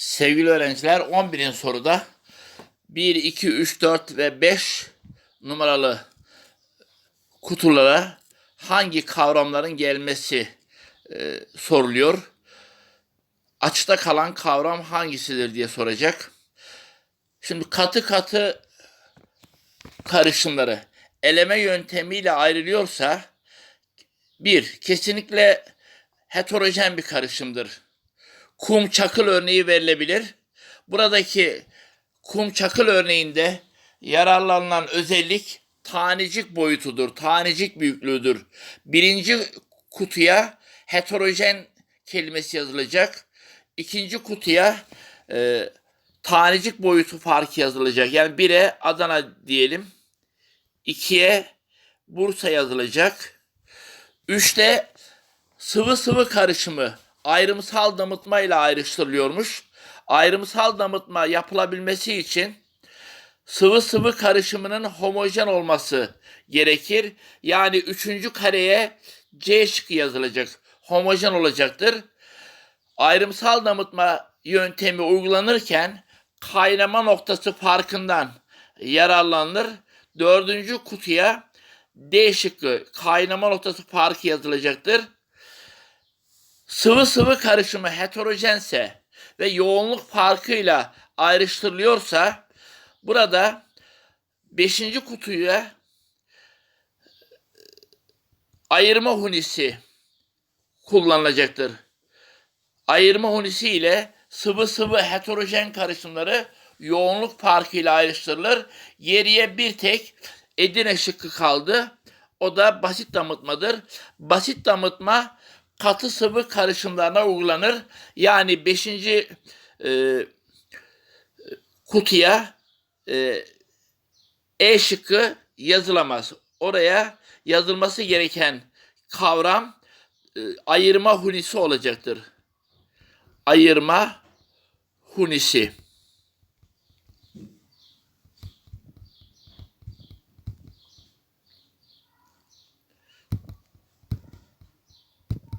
Sevgili öğrenciler 11. soruda 1, 2, 3, 4 ve 5 numaralı kutulara hangi kavramların gelmesi e, soruluyor. Açıkta kalan kavram hangisidir diye soracak. Şimdi katı katı karışımları eleme yöntemiyle ayrılıyorsa bir, kesinlikle heterojen bir karışımdır kum çakıl örneği verilebilir. Buradaki kum çakıl örneğinde yararlanılan özellik tanecik boyutudur, tanecik büyüklüğüdür. Birinci kutuya heterojen kelimesi yazılacak. İkinci kutuya e, tanecik boyutu farkı yazılacak. Yani bire Adana diyelim. ikiye Bursa yazılacak. Üçte sıvı sıvı karışımı ayrımsal damıtma ile ayrıştırılıyormuş. Ayrımsal damıtma yapılabilmesi için sıvı sıvı karışımının homojen olması gerekir. Yani üçüncü kareye C şıkkı yazılacak. Homojen olacaktır. Ayrımsal damıtma yöntemi uygulanırken kaynama noktası farkından yararlanılır. Dördüncü kutuya D şıkkı kaynama noktası farkı yazılacaktır. Sıvı sıvı karışımı heterojense ve yoğunluk farkıyla ayrıştırılıyorsa burada beşinci kutuya ayırma hunisi kullanılacaktır. Ayırma hunisi ile sıvı sıvı heterojen karışımları yoğunluk farkıyla ayrıştırılır. Geriye bir tek Edirne şıkkı kaldı. O da basit damıtmadır. Basit damıtma katı sıvı karışımlarına uygulanır. Yani 5. E, kutuya e, E şıkkı yazılamaz. Oraya yazılması gereken kavram e, ayırma hunisi olacaktır. Ayırma hunisi.